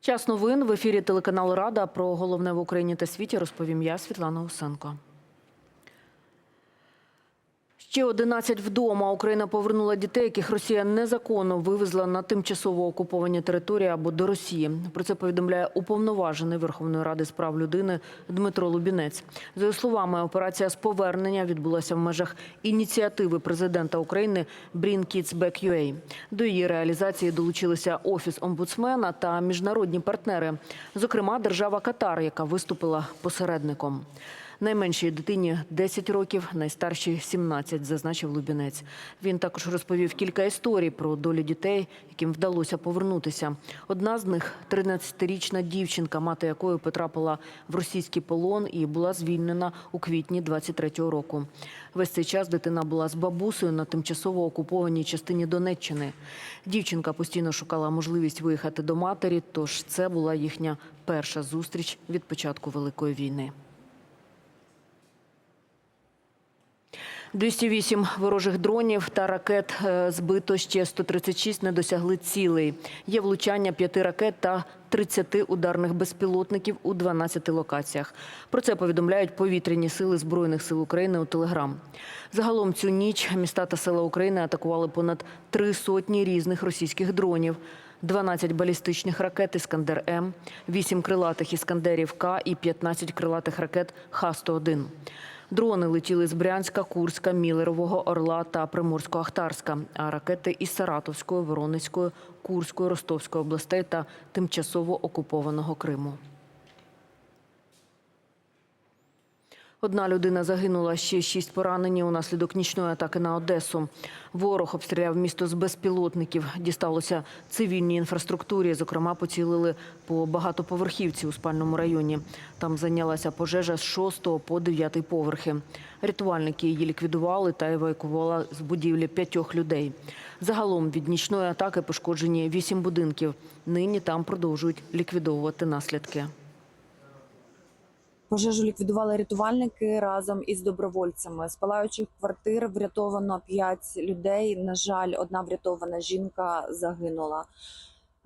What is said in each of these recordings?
Час новин в ефірі телеканалу Рада про головне в Україні та світі розповім я, Світлана Усенко. Ще 11 вдома. Україна повернула дітей, яких Росія незаконно вивезла на тимчасово окуповані території або до Росії. Про це повідомляє уповноважений Верховної Ради з прав людини Дмитро Лубінець. За його словами, операція з повернення відбулася в межах ініціативи президента України Bring Kids UA. До її реалізації долучилися офіс омбудсмена та міжнародні партнери, зокрема держава Катар, яка виступила посередником. Найменшій дитині 10 років, найстаршій 17, зазначив Лубінець. Він також розповів кілька історій про долю дітей, яким вдалося повернутися. Одна з них – 13-річна дівчинка, мати якої потрапила в російський полон і була звільнена у квітні 23-го року. Весь цей час дитина була з бабусею на тимчасово окупованій частині Донеччини. Дівчинка постійно шукала можливість виїхати до матері, тож це була їхня перша зустріч від початку Великої війни. 208 ворожих дронів та ракет е, збито ще 136 не досягли цілей. Є влучання п'яти ракет та 30 ударних безпілотників у 12 локаціях. Про це повідомляють повітряні сили Збройних сил України у Телеграм. Загалом цю ніч міста та села України атакували понад три сотні різних російських дронів. 12 балістичних ракет «Іскандер М», 8 крилатих «Іскандерів К» і 15 крилатих ракет Х-101. Дрони летіли з Брянська, Курська, Мілерового, Орла та Приморсько-Ахтарська, а ракети із Саратовської, Воронезької, Курської, Ростовської областей та тимчасово окупованого Криму. Одна людина загинула, ще шість поранені унаслідок нічної атаки на Одесу. Ворог обстріляв місто з безпілотників. Дісталося цивільній інфраструктурі. Зокрема, поцілили по багатоповерхівці у спальному районі. Там зайнялася пожежа з 6 по 9 поверхи. Рятувальники її ліквідували та евакуювали з будівлі п'ятьох людей. Загалом від нічної атаки пошкоджені вісім будинків. Нині там продовжують ліквідовувати наслідки. Пожежу ліквідували рятувальники разом із добровольцями. З палаючих квартир врятовано 5 людей. На жаль, одна врятована жінка загинула.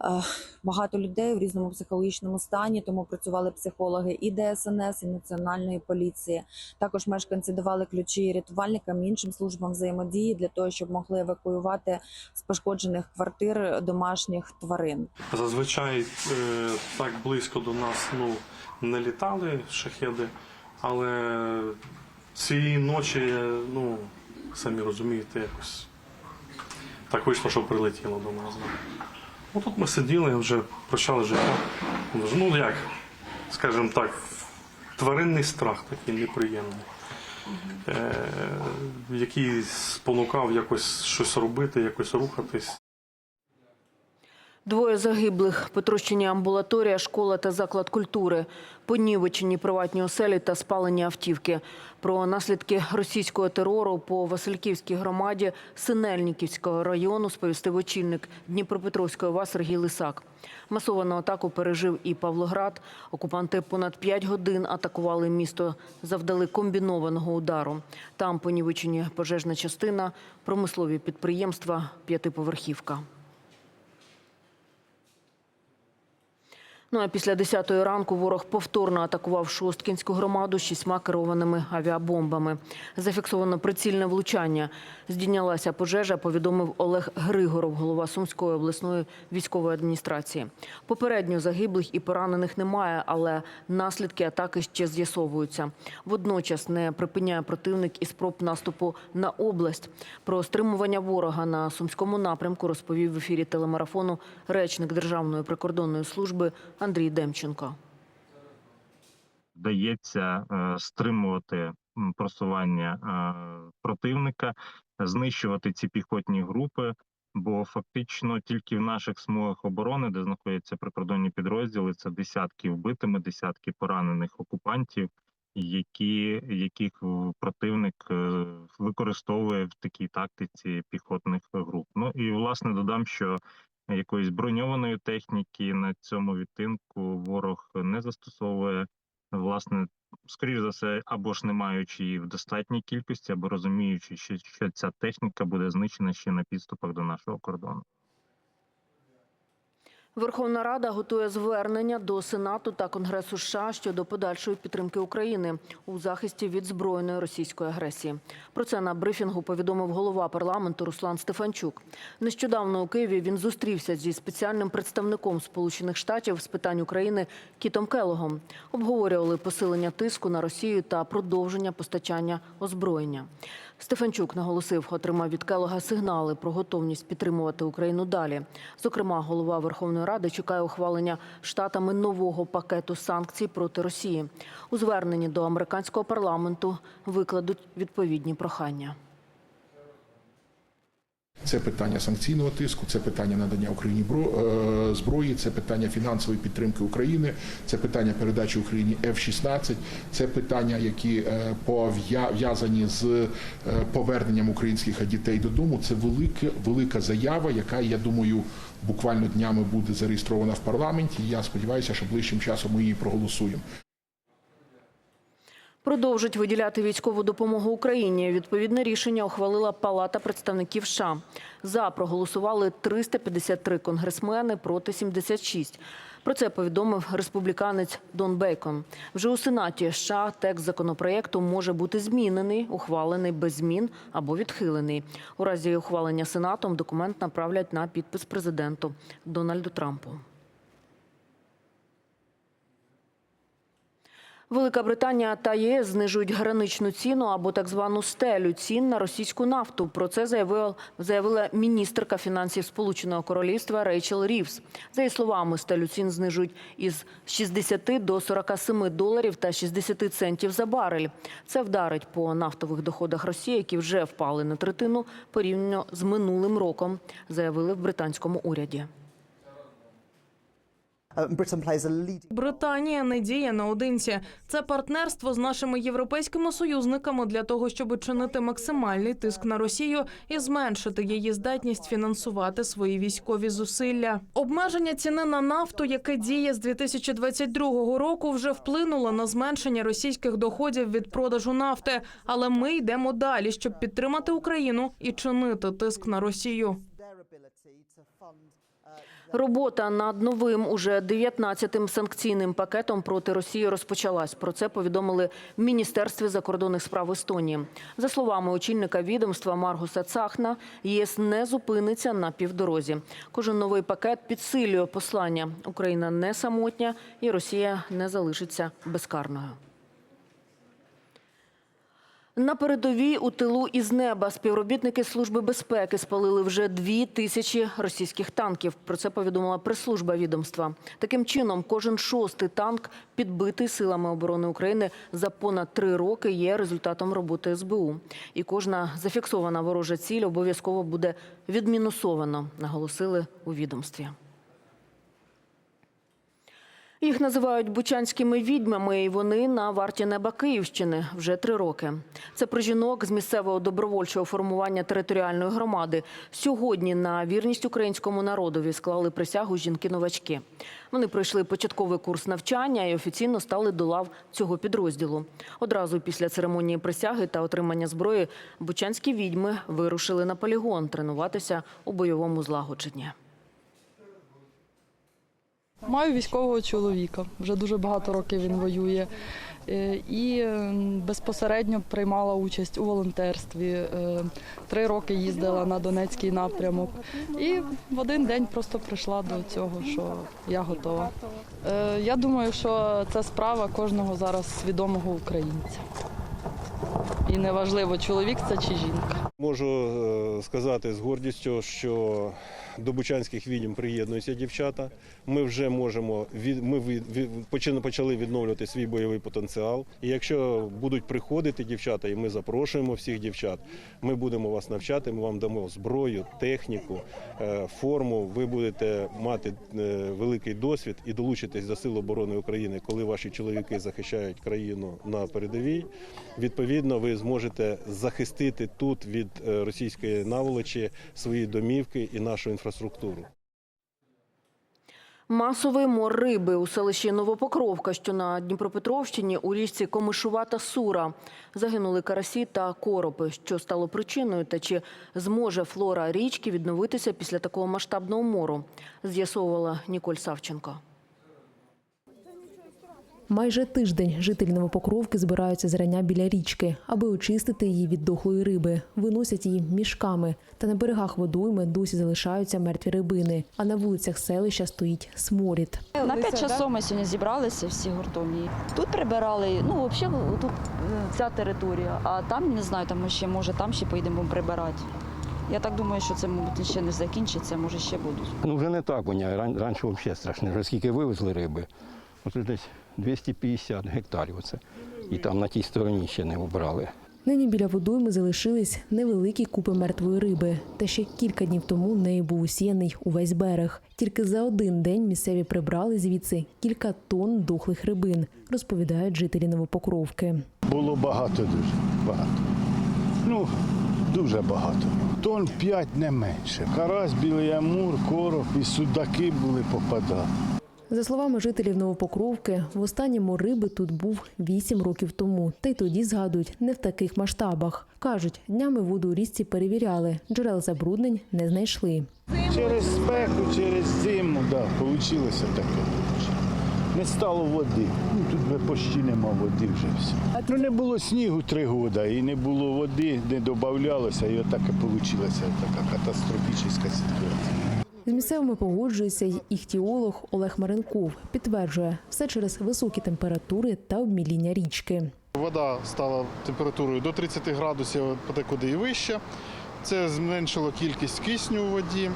Е, Багато людей в різному психологічному стані, тому працювали психологи і ДСНС, і національної поліції. Також мешканці давали ключі рятувальникам і іншим службам взаємодії для того, щоб могли евакуювати з пошкоджених квартир домашніх тварин. Зазвичай е, так близько до нас ну, не літали шахеди, але цієї ночі, ну, самі розумієте, якось так вийшло, що прилетіло до нас. Ну, тут ми сиділи, вже почали життя. Ну як, скажімо так, тваринний страх такий неприємний. Е, який спонукав якось щось робити, якось рухатись. Двоє загиблих, потрощені амбулаторія, школа та заклад культури, понівечені приватні оселі та спалені автівки. Про наслідки російського терору по Васильківській громаді Синельниківського району сповістив очільник Дніпропетровської ОВА Сергій Лисак. Масовану атаку пережив і Павлоград. Окупанти понад 5 годин атакували місто, завдали комбінованого удару. Там понівечені пожежна частина, промислові підприємства, п'ятиповерхівка. Ну а після 10-ї ранку ворог повторно атакував Шосткінську громаду шістьма керованими авіабомбами. Зафіксовано прицільне влучання. Здійнялася пожежа, повідомив Олег Григоров, голова Сумської обласної військової адміністрації. Попередньо загиблих і поранених немає, але наслідки атаки ще з'ясовуються. Водночас не припиняє противник і спроб наступу на область. Про стримування ворога на сумському напрямку розповів в ефірі телемарафону речник Державної прикордонної служби Андрій Демченко. вдається е, стримувати просування е, противника, знищувати ці піхотні групи. Бо фактично тільки в наших смугах оборони, де знаходяться прикордонні підрозділи, це десятки вбитими, десятки поранених окупантів, які яких противник е, використовує в такій тактиці піхотних груп. Ну і власне додам, що якоїсь броньованої техніки на цьому відтинку ворог не застосовує. Власне, скоріш за все, або ж не маючи її в достатній кількості, або розуміючи, що, ця техніка буде знищена ще на підступах до нашого кордону. Верховна Рада готує звернення до Сенату та Конгресу США щодо подальшої підтримки України у захисті від збройної російської агресії. Про це на брифінгу повідомив голова парламенту Руслан Стефанчук. Нещодавно у Києві він зустрівся зі спеціальним представником Сполучених Штатів з питань України Кітом Келогом. Обговорювали посилення тиску на Росію та продовження постачання озброєння. Стефанчук наголосив, отримав від Келога сигнали про готовність підтримувати Україну далі. Зокрема, голова Верховної Ради чекає ухвалення штатами нового пакету санкцій проти Росії. У зверненні до американського парламенту викладуть відповідні прохання. Це питання санкційного тиску, це питання надання Україні е, зброї, це питання фінансової підтримки України, це питання передачі Україні F-16, це питання, які е, пов'язані з е, поверненням українських дітей додому. Це велика, велика заява, яка я думаю буквально днями буде зареєстрована в парламенті. Я сподіваюся, що ближчим часом ми її проголосуємо. Продовжить виділяти військову допомогу Україні. Відповідне рішення ухвалила Палата представників США. За проголосували 353 конгресмени проти 76. Про це повідомив республіканець Дон Бейкон. Вже у Сенаті США текст законопроєкту може бути змінений, ухвалений без змін або відхилений. У разі ухвалення Сенатом документ направлять на підпис президенту Дональду Трампу. Велика Британія та ЄС знижують граничну ціну або так звану стелю цін на російську нафту. Про це заявила, заявила міністерка фінансів Сполученого Королівства Рейчел Рівс. За її словами, стелю цін знижують із 60 до 47 доларів та 60 центів за барель. Це вдарить по нафтових доходах Росії, які вже впали на третину порівняно з минулим роком, заявили в британському уряді. Британія не діє наодинці. Це партнерство з нашими європейськими союзниками для того, щоб чинити максимальний тиск на Росію і зменшити її здатність фінансувати свої військові зусилля. Обмеження ціни на нафту, яке діє з 2022 року, вже вплинуло на зменшення російських доходів від продажу нафти. Але ми йдемо далі, щоб підтримати Україну і чинити тиск на Росію. Робота над новим уже 19-тим санкційним пакетом проти Росії розпочалась. Про це повідомили в Міністерстві закордонних справ Естонії. За словами очільника відомства Маргуса Цахна, ЄС не зупиниться на півдорозі. Кожен новий пакет підсилює послання. Україна не самотня і Росія не залишиться безкарною. На передовій у тилу із неба співробітники Служби безпеки спалили вже дві тисячі російських танків. Про це повідомила прес-служба відомства. Таким чином, кожен шостий танк, підбитий силами оборони України за понад три роки, є результатом роботи СБУ. І кожна зафіксована ворожа ціль обов'язково буде відмінусована, наголосили у відомстві. Їх називають бучанськими відьмами, і вони на варті неба Київщини вже три роки. Це про жінок з місцевого добровольчого формування територіальної громади. Сьогодні на вірність українському народові склали присягу жінки-новачки. Вони пройшли початковий курс навчання і офіційно стали до лав цього підрозділу. Одразу після церемонії присяги та отримання зброї бучанські відьми вирушили на полігон тренуватися у бойовому злагодженні. Маю військового чоловіка. Вже дуже багато років він воює. Е, І е, безпосередньо приймала участь у волонтерстві. Е, Три роки їздила на Донецький напрямок. І в один день просто прийшла до цього, що я готова. Я думаю, що це справа кожного зараз свідомого українця. І неважливо, чоловік це чи жінка. Можу е, сказати з гордістю, що до бучанських відьм приєднуються дівчата. Ми вже можемо ми почали- відновлювати свій бойовий потенціал. І якщо будуть приходити дівчата, і ми запрошуємо всіх дівчат, ми будемо вас навчати. Ми вам дамо зброю, техніку, е, форму. Ви будете мати е, великий досвід і долучитесь до Сил оборони України, коли ваші чоловіки захищають країну на передовій. Відповідно, ви зможете захистити тут від е, російської наволочі свої домівки і нашу інфраструктуру. Масовий мор риби у селищі Новопокровка, що на Дніпропетровщині, у річці Комишувата Сура. Загинули карасі та коропи. Що стало причиною та чи зможе флора річки відновитися після такого масштабного мору, з'ясовувала Ніколь Савченко. Майже тиждень жителі Новопокровки збираються зрання біля річки, аби очистити її від дохлої риби. Виносять її мішками. Та на берегах водойми досі залишаються мертві рибини. А на вулицях селища стоїть сморід. На 5 часов ми сьогодні зібралися всі гуртом. Тут прибирали, ну взагалі тут е, ця територія, а там не знаю, там ми ще може там ще поїдемо прибирати. Я так думаю, що це, мабуть, ще не закінчиться, може ще будуть. Ну вже не так воняє. Ран- Раніше взагалі страшно. Вже скільки вивезли риби. Оце десь 250 гектарів. Оце. І там на тій стороні ще не обрали. Нині біля водойми залишились невеликі купи мертвої риби. Та ще кілька днів тому нею був усіяний увесь берег. Тільки за один день місцеві прибрали звідси кілька тонн дохлих рибин, розповідають жителі Новопокровки. Було багато дуже багато. Ну, дуже багато. Тон 5 не менше. Карась, білий амур, короб і судаки були попадали. За словами жителів Новопокровки, востаннє риби тут був вісім років тому. Та й тоді згадують не в таких масштабах. кажуть, днями воду у річці перевіряли, джерел забруднень не знайшли. Через спеку, через зиму, да, вийшло таке. Не стало води. Ну, тут би почти нема води вже все. Ну не було снігу три роки, і не було води, не додавалося, і отак і вийшла така катастрофічна ситуація. З місцевими погоджується й іхтіолог Олег Маренков. Підтверджує, все через високі температури та обміління річки. Вода стала температурою до 30 градусів, подекуди і вище. Це зменшило кількість кисню у воді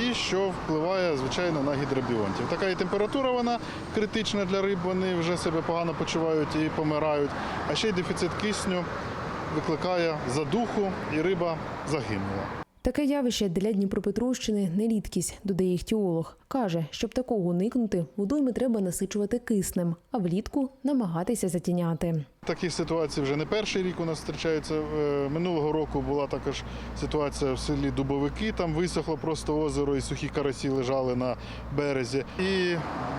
і що впливає, звичайно, на гідробіонтів. Така і температура вона критична для риб, вони вже себе погано почувають і помирають. А ще й дефіцит кисню викликає задуху, і риба загинула. Таке явище для Дніпропетровщини не рідкість, додає іхтіолог. Каже, щоб такого уникнути, водойми треба насичувати киснем, а влітку намагатися затіняти. Таких ситуацій вже не перший рік у нас зустрічається. Е, Минулого року була також ситуація в селі Дубовики. Там висохло просто озеро і сухі карасі лежали на березі. І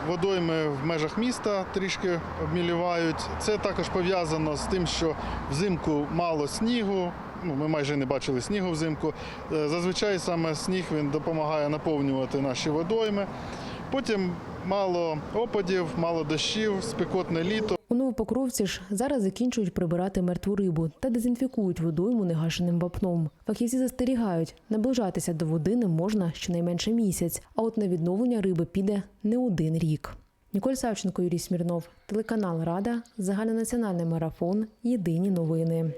водойми в межах міста трішки обмілівають. Це також пов'язано з тим, що взимку мало снігу. Ну, ми майже не бачили снігу взимку. Е, Зазвичай саме сніг він допомагає наповнювати наші водойми. Потім мало опадів, мало дощів, спекотне літо. У Новопокровці ж зараз закінчують прибирати мертву рибу та дезінфікують водойму негашеним вапном. Фахівці застерігають, наближатися до води не можна щонайменше місяць, а от на відновлення риби піде не один рік. Ніколь Савченко, Юрій Смірнов, телеканал Рада, загальнонаціональний марафон. Єдині новини.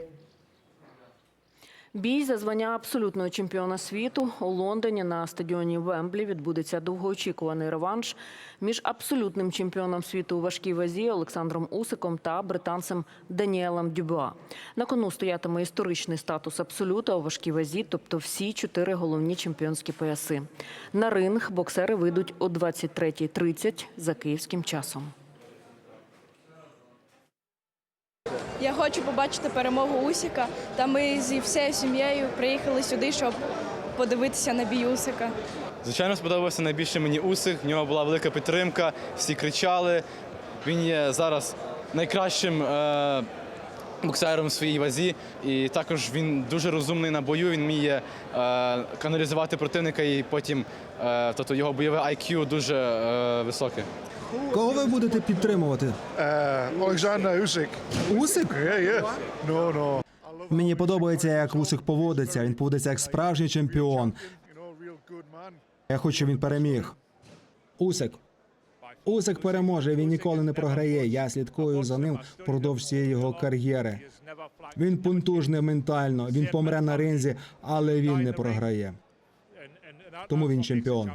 Бій за звання абсолютного чемпіона світу у Лондоні на стадіоні Вемблі відбудеться довгоочікуваний реванш між абсолютним чемпіоном світу у важкій вазі Олександром Усиком та британцем Даніелем Дюбуа. На кону стоятиме історичний статус абсолюта у важкій вазі, тобто всі чотири головні чемпіонські пояси. На ринг боксери вийдуть о 23.30 за київським часом. Я хочу побачити перемогу Усіка. Та ми зі всією сім'єю приїхали сюди, щоб подивитися на бій Усика. Звичайно, сподобався найбільше мені Усик. В нього була велика підтримка, всі кричали. Він є зараз найкращим е, боксером в своїй вазі. І також він дуже розумний на бою. Він вміє е, каналізувати противника і потім е, тобто його бойове IQ дуже е, високе. Кого ви будете підтримувати? Олександр Усик. Усик? No, no. Мені подобається, як Усик поводиться. Він поводиться як справжній чемпіон. Я хочу, щоб він переміг. Усик. Усик переможе. Він ніколи не програє. Я слідкую за ним впродовж всієї його кар'єри. Він пунтужний ментально. Він помре на ринзі, але він не програє. Тому він чемпіон.